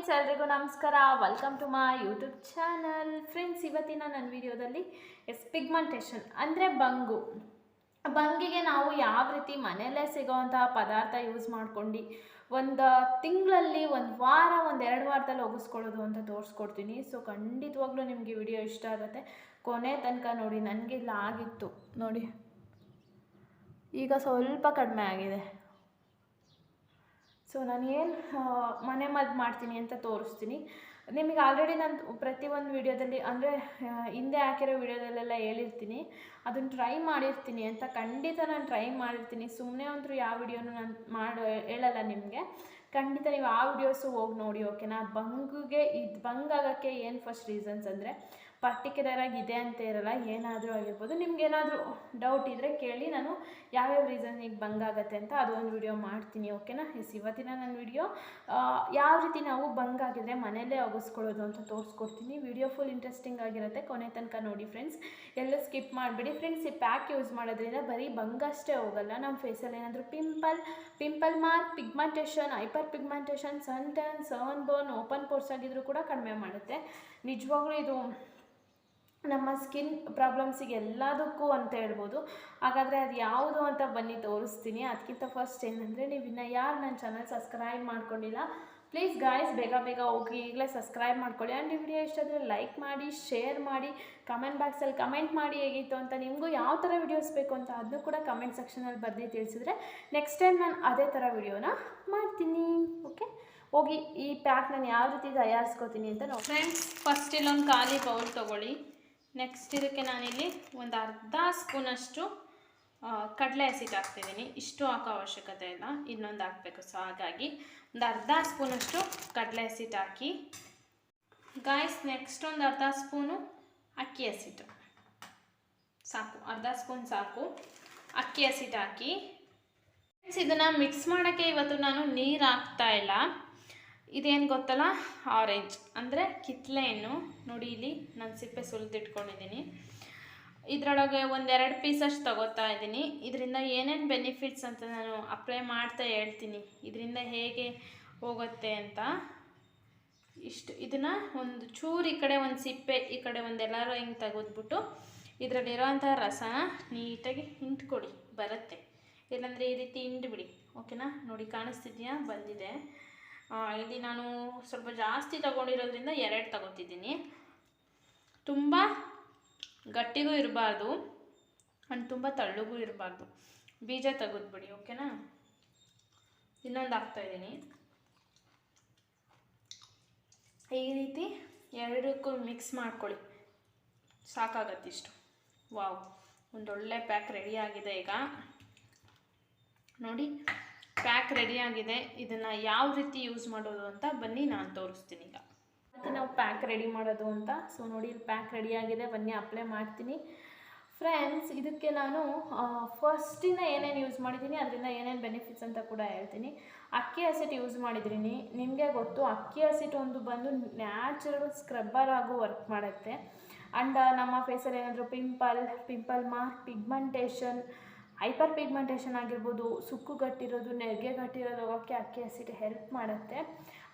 Friends ಎಲ್ರಿಗೂ ನಮಸ್ಕಾರ. Welcome to my YouTube channel friends ಇವತ್ತಿನ ನನ್ನ ವಿಡಿಯೋದಲ್ಲಿ ಎಸ್ ಪಿಗ್ಮೆಂಟೇಷನ್ ಅಂದರೆ ಬಂಗು. ಬಂಗಿಗೆ ನಾವು ಯಾವ ರೀತಿ ಮನೆಯಲ್ಲೇ ಸಿಗೋವಂತಹ ಪದಾರ್ಥ ಯೂಸ್ ಮಾಡ್ಕೊಂಡು ಒಂದು ತಿಂಗಳಲ್ಲಿ ಒಂದು ವಾರ, ಒಂದು ಎರಡು ವಾರದಲ್ಲಿ ಒಗಿಸ್ಕೊಳ್ಳೋದು ಅಂತ ತೋರಿಸ್ಕೊಡ್ತೀನಿ. ಸೊ ಖಂಡಿತವಾಗ್ಲೂ ನಿಮಗೆ ವಿಡಿಯೋ ಇಷ್ಟ ಆಗುತ್ತೆ. ಕೊನೆ ತನಕ ನೋಡಿ, ನನಗೆ ಇಲ್ಲ ಆಗಿತ್ತು ನೋಡಿ, ಈಗ ಸ್ವಲ್ಪ ಕಡಿಮೆ ಆಗಿದೆ. ಸೊ ನಾನು ಏನು ಮನೆ ಮದ್ದು ಮಾಡ್ತೀನಿ ಅಂತ ತೋರಿಸ್ತೀನಿ. ನಿಮಗೆ ಆಲ್ರೆಡಿ ನಾನು ಪ್ರತಿಯೊಂದು ವಿಡಿಯೋದಲ್ಲಿ, ಅಂದರೆ ಹಿಂದೆ ಹಾಕಿರೋ ವಿಡಿಯೋದಲ್ಲೆಲ್ಲ ಹೇಳಿರ್ತೀನಿ. ಅದನ್ನು ಟ್ರೈ ಮಾಡಿರ್ತೀನಿ ಅಂತ ಖಂಡಿತ ನಾನು ಟ್ರೈ ಮಾಡಿರ್ತೀನಿ. ಸುಮ್ಮನೆ ಅಂತೂ ಯಾವ ವಿಡಿಯೋನು ನಾನು ಮಾಡೋ, ಹೇಳಲ್ಲ ನಿಮಗೆ. ಖಂಡಿತ ನೀವು ಆ ವಿಡಿಯೋಸು ಹೋಗಿ ನೋಡಿ ಓಕೆನಾ ಬಂಗುಗೆ ಇದು ಬಂಗ್ ಆಗೋಕ್ಕೆ ಏನು ಫಸ್ಟ್ ರೀಸನ್ಸ್ ಅಂದರೆ ಪರ್ಟಿಕ್ಯುಲರಾಗಿ ಇದೆ ಅಂತ ಇರಲ್ಲ, ಏನಾದರೂ ಆಗಿರ್ಬೋದು. ನಿಮ್ಗೆ ಏನಾದರೂ ಡೌಟ್ ಇದ್ದರೆ ಕೇಳಿ, ನಾನು ಯಾವ್ಯಾವ ರೀಸನ್ನಿಗೆ ಬಂಗಾಗತ್ತೆ ಅಂತ ಅದೊಂದು ವಿಡಿಯೋ ಮಾಡ್ತೀನಿ ಓಕೆನಾ ಎಸ್ ಇವತ್ತಿನ ನನ್ನ ವಿಡಿಯೋ ಯಾವ ರೀತಿ ನಾವು ಬಂಗಾಗಿದ್ರೆ ಮನೆಯಲ್ಲೇ ಒಗಿಸ್ಕೊಳ್ಳೋದು ಅಂತ ತೋರಿಸ್ಕೊಡ್ತೀನಿ. ವಿಡಿಯೋ ಫುಲ್ ಇಂಟ್ರೆಸ್ಟಿಂಗ್ ಆಗಿರುತ್ತೆ. ಕೊನೆ ತನಕ ನೋಡಿ ಫ್ರೆಂಡ್ಸ್ ಎಲ್ಲ ಸ್ಕಿಪ್ ಮಾಡಿಬಿಡಿ. ಫ್ರೆಂಡ್ಸ್ ಈ ಪ್ಯಾಕ್ ಯೂಸ್ ಮಾಡೋದ್ರಿಂದ ಬರೀ ಬಂಗಷ್ಟೇ ಹೋಗಲ್ಲ. ನಮ್ಮ ಫೇಸಲ್ಲಿ ಏನಾದರೂ pimple pimple mark pigmentation hyper pigmentation sun tan sun burn open pores ಆಗಿದ್ರು ಕೂಡ ಕಡಿಮೆ ಮಾಡುತ್ತೆ. ನಿಜವಾಗ್ಲೂ ಇದು ನಮ್ಮ ಸ್ಕಿನ್ ಪ್ರಾಬ್ಲಮ್ಸಿಗೆ ಎಲ್ಲದಕ್ಕೂ ಅಂತ ಹೇಳ್ಬೋದು. ಹಾಗಾದರೆ ಅದು ಯಾವುದು ಅಂತ ಬನ್ನಿ ತೋರಿಸ್ತೀನಿ. ಅದಕ್ಕಿಂತ ಫಸ್ಟ್ ಏನಂದರೆ ನೀವು ಇನ್ನು ಯಾರು ನನ್ನ ಚಾನಲ್ ಸಬ್ಸ್ಕ್ರೈಬ್ ಮಾಡ್ಕೊಂಡಿಲ್ಲ ಪ್ಲೀಸ್ ಗಾಯ್ಸ್ ಬೇಗ ಬೇಗ ಹೋಗಿ ಈಗಲೇ ಸಬ್ಸ್ಕ್ರೈಬ್ ಮಾಡ್ಕೊಳ್ಳಿ. ಆ್ಯಂಡ್ ಈ ವಿಡಿಯೋ ಇಷ್ಟ ಆದರೆ ಲೈಕ್ ಮಾಡಿ ಶೇರ್ ಮಾಡಿ ಕಮೆಂಟ್ ಬಾಕ್ಸಲ್ಲಿ ಕಮೆಂಟ್ ಮಾಡಿ ಹೇಗಿತ್ತು ಅಂತ ನಿಮಗೂ ಯಾವ ಥರ ವಿಡಿಯೋಸ್ ಬೇಕು ಅಂತ ಅದನ್ನು ಕೂಡ ಕಮೆಂಟ್ ಸೆಕ್ಷನಲ್ಲಿ ಬರೆದು ತಿಳಿಸಿದ್ರೆ ನೆಕ್ಸ್ಟ್ ಟೈಮ್ ನಾನು ಅದೇ ಥರ ವಿಡಿಯೋನ ಮಾಡ್ತೀನಿ. ಓಕೆ ಹೋಗಿ ಈ ಪ್ಯಾಕ್ ನಾನು ಯಾವ ರೀತಿ ತಯಾರಿಸ್ಕೋತೀನಿ ಅಂತ ನೋಡಿ. ಫ್ರೆಂಡ್ಸ್ ಫಸ್ಟ್ ಇಲ್ಲೊಂದು ಖಾಲಿ ಬೌಲ್ ತೊಗೊಳ್ಳಿ. ನೆಕ್ಸ್ಟ್ ಇದಕ್ಕೆ ನಾನಿಲ್ಲಿ ಒಂದು ಅರ್ಧ ಸ್ಪೂನಷ್ಟು ಕಡಲೆ ಹಸಿಟ್ಟು ಹಾಕ್ತಿದ್ದೀನಿ. ಇಷ್ಟು ಹಾಕೋ ಅವಶ್ಯಕತೆ ಇಲ್ಲ. ಇನ್ನೊಂದು ಹಾಕಬೇಕು. ಸೊ ಹಾಗಾಗಿ ಒಂದು ಅರ್ಧ ಸ್ಪೂನಷ್ಟು ಕಡಲೆ ಹಸಿಟ್ಟು ಹಾಕಿ. ಗಾಯ್ಸ್ ನೆಕ್ಸ್ಟ್ ಒಂದು ಅರ್ಧ ಸ್ಪೂನು ಅಕ್ಕಿ ಹಸಿಟ್ಟು ಸಾಕು. ಅರ್ಧ ಸ್ಪೂನ್ ಸಾಕು. ಅಕ್ಕಿ ಹಸಿಟ್ಟು ಹಾಕಿ. ಇದನ್ನು ಮಿಕ್ಸ್ ಮಾಡೋಕ್ಕೆ ಇವತ್ತು ನಾನು ನೀರು ಹಾಕ್ತಾ ಇಲ್ಲ. ಇದೇನು ಗೊತ್ತಲ್ಲ? ಆರೆಂಜ್ ಅಂದರೆ ಕಿತ್ಲೆ ಹಣ್ಣು ನೋಡಿ ಇಲ್ಲಿ ನಾನು ಸಿಪ್ಪೆ ಸುಲಿದಿಟ್ಕೊಂಡಿದ್ದೀನಿ ಇದರೊಳಗೆ ಒಂದೆರಡು ಪೀಸಷ್ಟು ತಗೋತಾ ಇದ್ದೀನಿ ಇದರಿಂದ ಏನೇನು ಬೆನಿಫಿಟ್ಸ್ ಅಂತ ನಾನು ಅಪ್ಲೈ ಮಾಡ್ತಾ ಹೇಳ್ತೀನಿ. ಇದರಿಂದ ಹೇಗೆ ಹೋಗುತ್ತೆ ಅಂತ. ಇಷ್ಟು, ಇದನ್ನು ಒಂದು ಚೂರು ಈ ಕಡೆ ಒಂದು ಸಿಪ್ಪೆ, ಈ ಕಡೆ ಒಂದೆಲ್ಲರೂ ಹಿಂಗೆ ತೆಗೆದ್ಬಿಟ್ಟು ಇದರಲ್ಲಿರೋವಂಥ ರಸನ ನೀಟಾಗಿ ಹಿಂಟ್ಕೊಡಿ, ಬರುತ್ತೆ. ಇಲ್ಲಾಂದರೆ ಈ ರೀತಿ ಹಿಂಡ್ಬಿಡಿ. ಓಕೆನಾ? ನೋಡಿ ಕಾಣಿಸ್ತಿದೆಯಾ? ಬಂದಿದೆ. ಇಲ್ಲಿ ನಾನು ಸ್ವಲ್ಪ ಜಾಸ್ತಿ ತಗೊಂಡಿರೋದ್ರಿಂದ ಎರಡು ತಗೋತಿದ್ದೀನಿ. ತುಂಬ ಗಟ್ಟಿಗೂ ಇರಬಾರ್ದು ಆ್ಯಂಡ್ ತುಂಬ ತಳ್ಳಗೂ ಇರಬಾರ್ದು. ಬೀಜ ತೆಗೆದ್ಬಿಡಿ, ಓಕೆನಾ? ಇನ್ನೊಂದು ಹಾಕ್ತಾಯಿದ್ದೀನಿ ಈ ರೀತಿ ಎರಡಕ್ಕೂ ಮಿಕ್ಸ್ ಮಾಡ್ಕೊಳ್ಳಿ. ಸಾಕಾಗತ್ತಿಷ್ಟು ವಾವ್, ಒಂದೊಳ್ಳೆ ಪ್ಯಾಕ್ ರೆಡಿ ಆಗಿದೆ ಈಗ. ನೋಡಿ. ಪ್ಯಾಕ್ ರೆಡಿಯಾಗಿದೆ ಇದನ್ನು ಯಾವ ರೀತಿ ಯೂಸ್ ಮಾಡೋದು ಅಂತ ಬನ್ನಿ ನಾನು ತೋರಿಸ್ತೀನಿ ಈಗ. ಮತ್ತು ನಾವು ಪ್ಯಾಕ್ ರೆಡಿ ಮಾಡೋದು ಅಂತ. ಸೊ ನೋಡಿ ಇಲ್ಲಿ ಪ್ಯಾಕ್ ರೆಡಿಯಾಗಿದೆ ಬನ್ನಿ, ಅಪ್ಲೈ ಮಾಡ್ತೀನಿ. ಫ್ರೆಂಡ್ಸ್ ಇದಕ್ಕೆ ನಾನು ಫಸ್ಟಿಂದ ಏನೇನು ಯೂಸ್ ಮಾಡಿದ್ದೀನಿ, ಅದರಿಂದ ಏನೇನು ಬೆನಿಫಿಟ್ಸ್ ಅಂತ ಕೂಡ ಹೇಳ್ತೀನಿ. ಅಕ್ಕಿ ಹಸಿಟ್ಟು ಯೂಸ್ ಮಾಡಿದ್ದೀನಿ. ನಿಮಗೆ ಗೊತ್ತು, ಅಕ್ಕಿ ಹಸಿಟ್ಟು ಒಂದು ಬಂದು ನ್ಯಾಚುರಲ್ ಸ್ಕ್ರಬ್ಬರ್ ಆಗು ವರ್ಕ್ ಮಾಡುತ್ತೆ. ಆ್ಯಂಡ್ ನಮ್ಮ ಫೇಸಲ್ಲಿ ಏನಾದರೂ pimple pimple mark pigmentation hyper pigmentation ಆಗಿರ್ಬೋದು, ಸುಕ್ಕು ಗಟ್ಟಿರೋದು, ನೆರಿಗೆ ಗಟ್ಟಿರೋದು ಹೋಗೋಕ್ಕೆ ಅಕ್ಕಿ ಹಸಿಟ್ಟು ಹೆಲ್ಪ್ ಮಾಡುತ್ತೆ.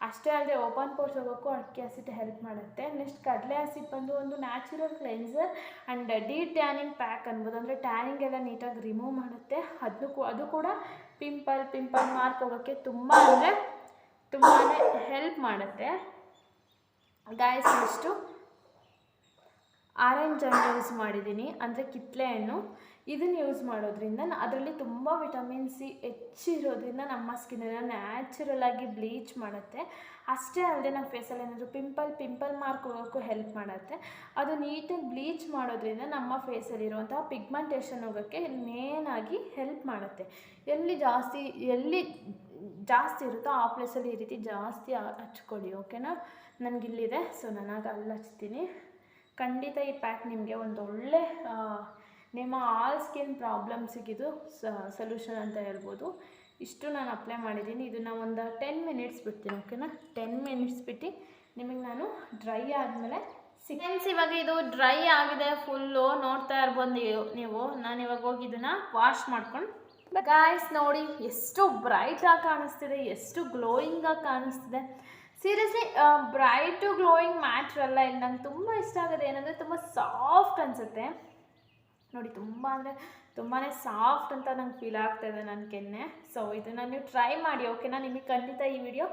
ಅಷ್ಟೇ ಅಲ್ಲದೆ ಓಪನ್ ಪೋರ್ಸ್ ಹೋಗೋಕ್ಕೂ ಅಕ್ಕಿ ಹಸಿಟ್ಟು ಹೆಲ್ಪ್ ಮಾಡುತ್ತೆ. ನೆಕ್ಸ್ಟ್ ಕಡಲೆ ಹಸಿಟ್ಟು ಬಂದು ಒಂದು natural cleanser and de tanning pack ಅನ್ಬೋದು. ಅಂದರೆ ಟ್ಯಾನಿಂಗ್ ಎಲ್ಲ ನೀಟಾಗಿ ರಿಮೂವ್ ಮಾಡುತ್ತೆ. ಅದಕ್ಕೂ ಅದು ಕೂಡ ಪಿಂಪಲ್ ಪಿಂಪಲ್ ಮಾರ್ಕ್ ಹೋಗೋಕ್ಕೆ ತುಂಬ ಅಂದರೆ ತುಂಬಾ ಹೆಲ್ಪ್ ಮಾಡುತ್ತೆ. ಗಾಯಸ್ ನೆಕ್ಸ್ಟು ಆರೆಂಜ್ ಹಣ್ಣು ಯೂಸ್ ಮಾಡಿದ್ದೀನಿ. ಅಂದರೆ ಕಿತ್ತಲೆ ಹಣ್ಣು. ಇದನ್ನು ಯೂಸ್ ಮಾಡೋದ್ರಿಂದ ಅದರಲ್ಲಿ ತುಂಬ ವಿಟಮಿನ್ ಸಿ ಹೆಚ್ಚಿರೋದ್ರಿಂದ ನಮ್ಮ ಸ್ಕಿನ್ನನ್ನು ನ್ಯಾಚುರಲ್ ಆಗಿ ಬ್ಲೀಚ್ ಮಾಡುತ್ತೆ. ಅಷ್ಟೇ ಅಲ್ಲದೆ ನಮ್ಮ ಫೇಸಲ್ಲಿ ಏನಾದರೂ ಪಿಂಪಲ್ ಪಿಂಪಲ್ ಮಾರ್ಕ್ ಹೋಗೋಕ್ಕೂ ಹೆಲ್ಪ್ ಮಾಡುತ್ತೆ. ಅದು ನೀಟಾಗಿ ಬ್ಲೀಚ್ ಮಾಡೋದ್ರಿಂದ ನಮ್ಮ ಫೇಸಲ್ಲಿರುವಂತಹ ಪಿಗ್ಮೆಂಟೇಷನ್ ಹೋಗೋಕ್ಕೆ ಮೇನಾಗಿ ಹೆಲ್ಪ್ ಮಾಡುತ್ತೆ. ಎಲ್ಲಿ ಜಾಸ್ತಿ ಎಲ್ಲಿ ಜಾಸ್ತಿ ಇರುತ್ತೋ ಆ ಪ್ಲೇಸಲ್ಲಿ ಈ ರೀತಿ ಜಾಸ್ತಿ ಹಚ್ಕೊಳ್ಳಿ ಓಕೆನಾ ನನಗಿಲ್ಲಿದೆ ಸೊ ಅಲ್ಲಿ ಹಚ್ತೀನಿ ಖಂಡಿತ ಈ ಪ್ಯಾಕ್ ನಿಮಗೆ ಒಂದು ಒಳ್ಳೆ ನಿಮ್ಮ ಆಲ್ ಸ್ಕಿನ್ ಪ್ರಾಬ್ಲಮ್ಸಿಗಿದು ಸೊಲ್ಯೂಷನ್ ಅಂತ ಹೇಳ್ಬೋದು. ಇಷ್ಟು ನಾನು ಅಪ್ಲೈ ಮಾಡಿದ್ದೀನಿ. ಇದನ್ನು ಒಂದು ಟೆನ್ ಮಿನಿಟ್ಸ್ ಬಿಡ್ತೀನಿ ಓಕೆನಾ ಟೆನ್ ಮಿನಿಟ್ಸ್ ಬಿಟ್ಟು ನಿಮಗೆ ನಾನು ಡ್ರೈ ಆದಮೇಲೆ ಸಿಕ್ಸ್ ಇವಾಗ ಇದು ಡ್ರೈ ಆಗಿದೆ ಫುಲ್ಲು ನೋಡ್ತಾ ಇರ್ಬೋದು ನೀವು ನಾನು ಇವಾಗ ಹೋಗಿ ಇದನ್ನು ವಾಶ್ ಮಾಡ್ಕೊಂಡು ಗಾಯ್ಸ್ ನೋಡಿ, ಎಷ್ಟು ಬ್ರೈಟಾಗಿ ಕಾಣಿಸ್ತಿದೆ, ಎಷ್ಟು ಗ್ಲೋಯಿಂಗಾಗಿ ಕಾಣಿಸ್ತಿದೆ. ಸೀರಿಯಸ್ಲಿ ಬ್ರೈಟು ಗ್ಲೋಯಿಂಗ್ ಮ್ಯಾಟ್ರ್ ಅಲ್ಲ ಇದು ನಂಗೆ ತುಂಬ ಇಷ್ಟ ಆಗುತ್ತೆ ಏನಂದರೆ ತುಂಬ ಸಾಫ್ಟ್ ಅನಿಸುತ್ತೆ. ನೋಡಿ, ತುಂಬ ಅಂದರೆ ತುಂಬಾ ಸಾಫ್ಟ್ ಅಂತ ನಂಗೆ ಫೀಲ್ ಆಗ್ತಾಯಿದೆ ನನ್ನ ಕೆನ್ನೆ. ಸೊ ಇದನ್ನು ನೀವು ಟ್ರೈ ಮಾಡಿ ಓಕೆನಾ ನಿಮಗೆ ಖಂಡಿತ ಈ ವಿಡಿಯೋ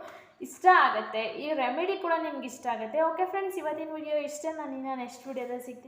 ಇಷ್ಟ ಆಗುತ್ತೆ. ಈ ರೆಮಿಡಿ ಕೂಡ ನಿಮ್ಗೆ ಇಷ್ಟ ಆಗುತ್ತೆ. ಓಕೆ ಫ್ರೆಂಡ್ಸ್ ಇವತ್ತಿನ ವಿಡಿಯೋ ಇಷ್ಟೇ. ನಾನು ಇನ್ನು ನೆಕ್ಸ್ಟ್ ವಿಡಿಯೋದಲ್ಲಿ ಸಿಗ್ತೀನಿ.